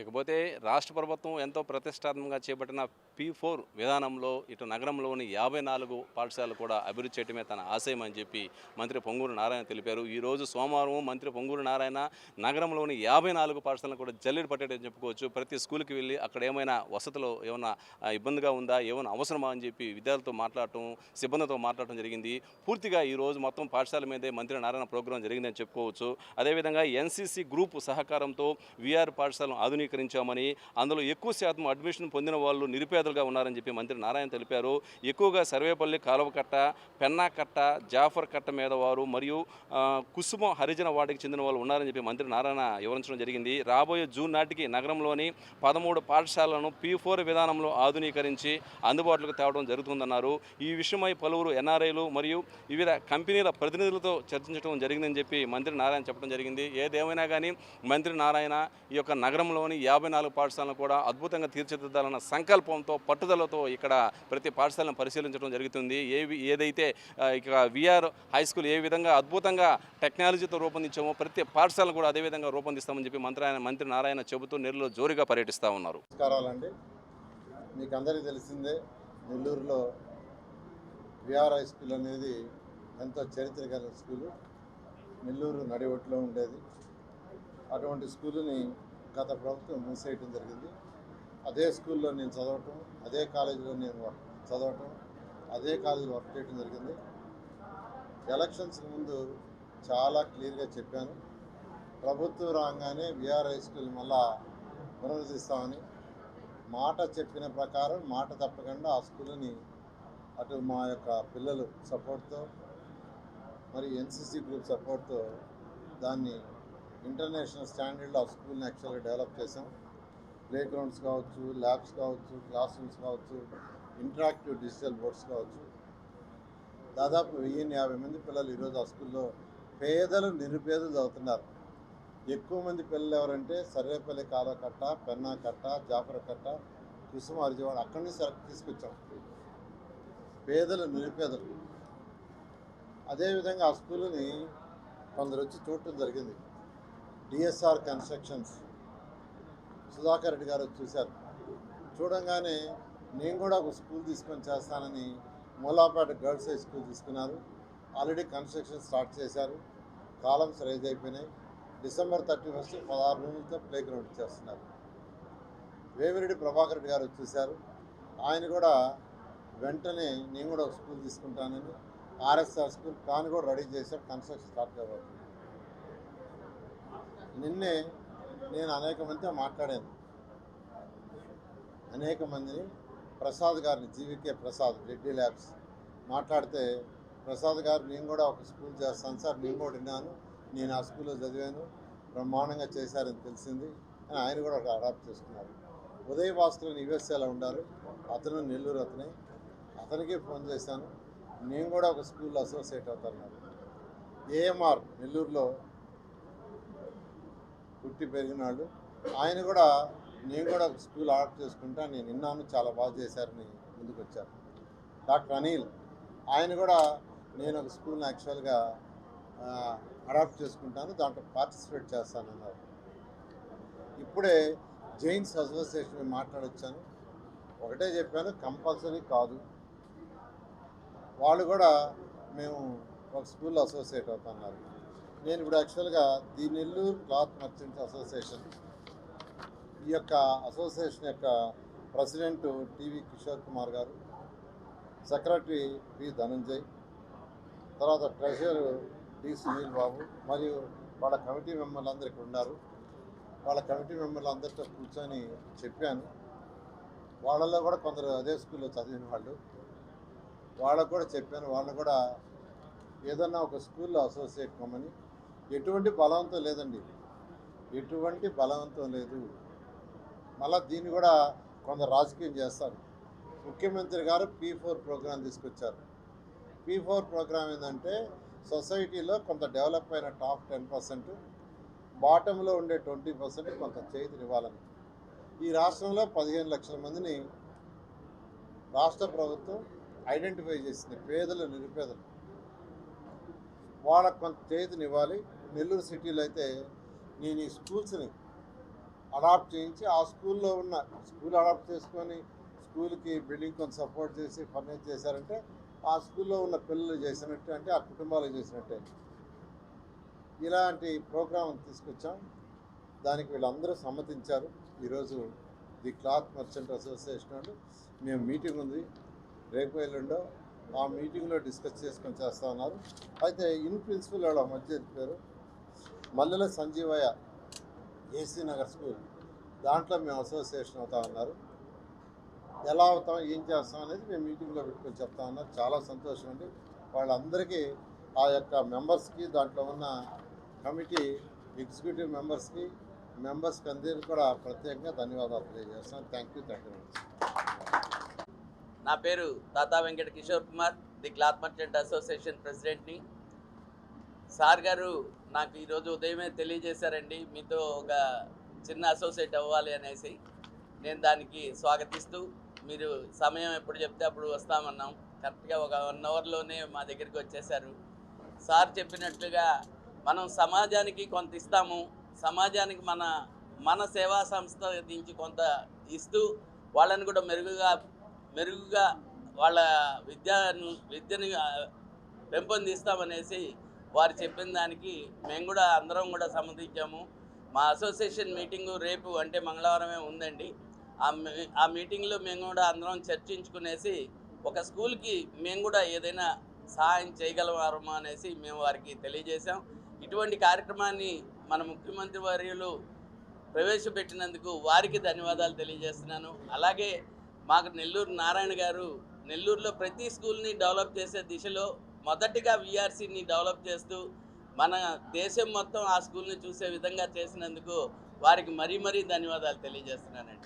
ఇకపోతే రాష్ట్ర ప్రభుత్వం ఎంతో ప్రతిష్టాత్మకంగా చేపట్టిన పీ ఫోర్ విధానంలో ఇటు నగరంలోని యాభై నాలుగు పాఠశాలలు కూడా అభివృద్ధి చేయడమే తన ఆశయం అని చెప్పి మంత్రి పొంగూరు నారాయణ తెలిపారు. ఈరోజు సోమవారం మంత్రి పొంగూరు నారాయణ నగరంలోని యాభై నాలుగు పాఠశాలను కూడా జల్లెడ పట్టేటని చెప్పుకోవచ్చు. ప్రతి స్కూల్కి వెళ్ళి అక్కడ ఏమైనా వసతులు ఏమైనా ఇబ్బందిగా ఉందా ఏమైనా అవసరమా అని చెప్పి విద్యార్థులతో మాట్లాడటం సిబ్బందితో మాట్లాడటం జరిగింది. పూర్తిగా ఈరోజు మొత్తం పాఠశాల మీదే మంత్రి నారాయణ ప్రోగ్రాం జరిగిందని చెప్పుకోవచ్చు. అదేవిధంగా ఎన్సీసీ గ్రూప్ సహకారంతో విఆర్ పాఠశాలను ఆధునీకరించామని అందులో ఎక్కువ శాతం అడ్మిషన్ పొందిన వాళ్ళు నిరుపేదలుగా ఉన్నారని చెప్పి మంత్రి నారాయణ తెలిపారు. ఎక్కువగా సర్వేపల్లి కాలువకట్ట పెన్నా కట్ట జాఫర్ కట్ట మీద వారు మరియు కుసుమ హరిజన వార్డుకి చెందిన వాళ్ళు ఉన్నారని చెప్పి మంత్రి నారాయణ వివరించడం జరిగింది. రాబోయే జూన్ నాటికి నగరంలోని పదమూడు పాఠశాలలను పీ ఫోర్ విధానంలో ఆధునీకరించి అందుబాటులోకి తేవడం జరుగుతుందన్నారు. ఈ విషయమై పలువురు ఎన్ఆర్ఐలు మరియు వివిధ కంపెనీల ప్రతినిధులతో చర్చించడం జరిగిందని చెప్పి మంత్రి నారాయణ చెప్పడం జరిగింది. ఏదేమైనా కానీ మంత్రి నారాయణ ఈ యొక్క నగరంలోని యాభై నాలుగు పాఠశాలను కూడా అద్భుతంగా తీర్చిదిద్దాలన్న సంకల్పంతో పట్టుదలతో ఇక్కడ ప్రతి పాఠశాలను పరిశీలించడం జరుగుతుంది. ఏవి ఏదైతే ఇక విఆర్ హై స్కూల్ ఏ విధంగా అద్భుతంగా టెక్నాలజీతో రూపొందించామో ప్రతి పాఠశాలను కూడా అదే విధంగా రూపొందిస్తామని చెప్పి మంత్రి ఆయన మంత్రి నారాయణ చెబుతూ నెలలో జోరుగా పర్యటిస్తూ ఉన్నారు. నమస్కారాలండి. మీకు అందరికీ తెలిసిందే నెల్లూరులో విఆర్ హై స్కూల్ అనేది ఎంతో చరిత్ర గల స్కూలు. నెల్లూరు నడివట్లో ఉండేది. అటువంటి స్కూలుని గత ప్రభుత్వం మూసేయటం జరిగింది. అదే స్కూల్లో నేను చదవటం అదే కాలేజీలో నేను వర్క్ చదవటం అదే కాలేజీలో వర్క్ చేయడం జరిగింది. ఎలక్షన్స్ ముందు చాలా క్లియర్గా చెప్పాను. ప్రభుత్వం రాగానే విఆర్ హై స్కూల్ మళ్ళా పునరుద్ధిస్తామని మాట చెప్పిన ప్రకారం మాట తప్పకుండా ఆ స్కూల్ని అటు మా యొక్క పిల్లలు సపోర్ట్తో మరి ఎన్సిసి గ్రూప్ సపోర్ట్తో దాన్ని ఇంటర్నేషనల్ స్టాండర్డ్లో ఆ స్కూల్ని యాక్చువల్గా డెవలప్ చేసాం ప్లే గ్రౌండ్స్ కావచ్చు ల్యాబ్స్ కావచ్చు క్లాస్ రూమ్స్ కావచ్చు ఇంటరాక్టివ్ డిజిటల్ బోర్డ్స్ కావచ్చు. దాదాపు వెయ్యిన్ని యాభై మంది పిల్లలు ఈరోజు ఆ స్కూల్లో పేదలు నిరుపేదలు చదువుతున్నారు. ఎక్కువ మంది పిల్లలు ఎవరంటే సర్వేపల్లి కాలకట్ట కట్ట పెన్నా కట్ట జాఫర కట్ట కుసుమ అరిజవాడ అక్కడి నుంచి తీసుకొచ్చాం. పేదలు నిరుపేదలు. అదేవిధంగా ఆ స్కూల్ని కొందరు వచ్చి చూడటం జరిగింది. డిఎస్ఆర్ కన్స్ట్రక్షన్స్ సుధాకర్ రెడ్డి గారు చూశారు. చూడంగానే నేను కూడా ఒక స్కూల్ తీసుకొని చేస్తానని మూలాపేట గర్ల్స్ హై స్కూల్ తీసుకున్నారు. ఆల్రెడీ కన్స్ట్రక్షన్ స్టార్ట్ చేశారు. కాలమ్స్ రైజ్ అయిపోయినాయి. డిసెంబర్ థర్టీ ఫస్ట్ పదహారు రోజులతో ప్లే గ్రౌండ్ చేస్తున్నారు. వేమిరెడ్డి ప్రభాకర్ రెడ్డి గారు వచ్చేసారు ఆయన కూడా వెంటనే నేను కూడా ఒక స్కూల్ తీసుకుంటానని ఆర్ఎస్ఆర్ స్కూల్ ప్లాన్ కూడా రెడీ చేశారు. కన్స్ట్రక్షన్ స్టార్ట్ కాబోతుంది నిన్నే నేను అనేక మందితో మాట్లాడాను. అనేక మందిని ప్రసాద్ గారిని జీవికే ప్రసాద్ రెడ్డి ల్యాబ్స్ మాట్లాడితే ప్రసాద్ గారు నేను కూడా ఒక స్కూల్ చేస్తాను సార్ నేను కూడా విన్నాను నేను ఆ స్కూల్లో చదివాను బ్రహ్మాండంగా చేశారని తెలిసింది అని ఆయన కూడా ఒక అడాప్ట్ చేసుకున్నారు. ఉదయ భాస్కర్ యుఎస్ఏలో ఉండారు అతను నెల్లూరు అతనే. అతనికి ఫోన్ చేశాను నేను కూడా ఒక స్కూల్లో అసోసియేట్ అవుతాను ఏఎంఆర్ నెల్లూరులో పుట్టి పెరిగినాడు ఆయన కూడా నేను కూడా ఒక స్కూల్ అడాప్ట్ చేసుకుంటా నేను విన్నాను చాలా బాగా చేశారని ముందుకు వచ్చారు డాక్టర్ అనిల్ ఆయన కూడా నేను ఒక స్కూల్ని యాక్చువల్గా అడాప్ట్ చేసుకుంటాను దాంట్లో పార్టిసిపేట్ చేస్తానన్నారు ఇప్పుడే జైన్స్ అసోసియేషన్ మాట్లాడొచ్చాను. ఒకటే చెప్పాను కంపల్సరీ కాదు. వాళ్ళు కూడా మేము ఒక స్కూల్లో అసోసియేట్ అవుతున్నారు నేను ఇప్పుడు యాక్చువల్గా the Nellore cloth merchants association ఈ యొక్క అసోసియేషన్ యొక్క ప్రెసిడెంట్ టీవీ కిషోర్ కుమార్ గారు సెక్రటరీ పి ధనంజయ్ తర్వాత ట్రెజరర్ డి సునీల్ బాబు మరియు వాళ్ళ కమిటీ మెంబర్లు అందరు ఇక్కడ ఉన్నారు. వాళ్ళ కమిటీ మెంబర్లు అందరితో కూర్చొని చెప్పాను. వాళ్ళలో కూడా కొందరు అదే స్కూల్లో చదివిన వాళ్ళు. వాళ్ళకు కూడా చెప్పాను. వాళ్ళు కూడా ఏదన్నా ఒక స్కూల్లో అసోసియేట్ కమ్మని ఎటువంటి బలవంతం లేదండి. ఎటువంటి బలవంతం లేదు. మళ్ళీ దీన్ని కూడా కొంత రాజకీయం చేస్తారు. ముఖ్యమంత్రి గారు పీ ఫోర్ ప్రోగ్రాం తీసుకొచ్చారు. పీ ఫోర్ ప్రోగ్రాం ఏంటంటే సొసైటీలో కొంత డెవలప్ అయిన టాప్ టెన్ పర్సెంట్ బాటంలో ఉండే ట్వంటీ పర్సెంట్ కొంత చేతినివ్వాలని ఈ రాష్ట్రంలో పదిహేను లక్షల మందిని రాష్ట్ర ప్రభుత్వం ఐడెంటిఫై చేసింది. పేదలు నిరుపేదలు. వాళ్ళకు కొంత చేతినివ్వాలి నెల్లూరు సిటీలో అయితే నేను ఈ స్కూల్స్ని అడాప్ట్ చేయించి ఆ స్కూల్లో ఉన్న స్కూల్ అడాప్ట్ చేసుకొని స్కూల్కి బిల్డింగ్ కొంత సపోర్ట్ చేసి ఫర్నిచర్ చేశారంటే ఆ స్కూల్లో ఉన్న పిల్లలు చేసినట్టు అంటే ఆ కుటుంబాలు చేసినట్టే. ఇలాంటి ప్రోగ్రాం తీసుకొచ్చాం. దానికి వీళ్ళందరూ సమ్మతించారు. ఈరోజు ది క్లాత్ మర్చెంట్ అసోసియేషన్ వాళ్ళు మేము మీటింగ్ ఉంది. రేపు ఎల్లుండో ఆ మీటింగ్లో డిస్కస్ చేసుకొని చేస్తా ఉన్నారు. అయితే ఇన్ ప్రిన్సిపల్ వాళ్ళ మధ్య పేరు మల్లెల సంజీవయ్య ఏసీ నగర్ స్కూల్. దాంట్లో మేము అసోసియేషన్ అవుతా ఉన్నారు. ఎలా అవుతాం ఏం చేస్తాం అనేది మేము మీటింగ్లో పెట్టుకొని చెప్తా ఉన్నారు. చాలా సంతోషం అండి. వాళ్ళందరికీ ఆ యొక్క మెంబర్స్కి దాంట్లో ఉన్న కమిటీ ఎగ్జిక్యూటివ్ మెంబర్స్కి మెంబర్స్కి అందరికీ కూడా ప్రత్యేకంగా ధన్యవాదాలు తెలియజేస్తాను థ్యాంక్ యూ థ్యాంక్ యూ నా పేరు Thata Venkata Kishore Kumar the cloth merchant association ప్రెసిడెంట్ని. Sir గారు నాకు ఈరోజు ఉదయమే తెలియజేశారండి. మీతో ఒక చిన్న అసోసియేట్ అవ్వాలి అనేసి నేను దానికి స్వాగతిస్తూ మీరు సమయం ఎప్పుడు చెప్తే అప్పుడు వస్తామన్నాం. కరెక్ట్గా ఒక వన్ అవర్లోనే మా దగ్గరికి వచ్చేసారు సార్ చెప్పినట్లుగా మనం సమాజానికి కొంత ఇస్తాము. సమాజానికి మన మన సేవా సంస్థ నుంచి కొంత ఇస్తూ వాళ్ళని కూడా మెరుగుగా మెరుగుగా వాళ్ళ విద్యను విద్యను పెంపొందిస్తామనేసి వారు చెప్పిన దానికి మేము కూడా అందరం కూడా సమ్మతించాము మా అసోసియేషన్ మీటింగు రేపు అంటే మంగళవారమే ఉందండి. ఆ మీటింగ్లో మేము కూడా అందరం చర్చించుకునేసి ఒక స్కూల్కి మేము కూడా ఏదైనా సహాయం చేయగలవారమా అనేసి మేము వారికి తెలియజేశాం. ఇటువంటి కార్యక్రమాన్ని మన ముఖ్యమంత్రి వర్యులు ప్రవేశపెట్టినందుకు వారికి ధన్యవాదాలు తెలియజేస్తున్నాను. అలాగే మాకు నెల్లూరు నారాయణ గారు నెల్లూరులో ప్రతి స్కూల్ని డెవలప్ చేసే దిశలో మొదటిగా విఆర్సీని డెవలప్ చేస్తూ మన దేశం మొత్తం ఆ స్కూల్ని చూసే విధంగా చేసినందుకు వారికి మరీ మరీ ధన్యవాదాలు తెలియజేస్తున్నానండి.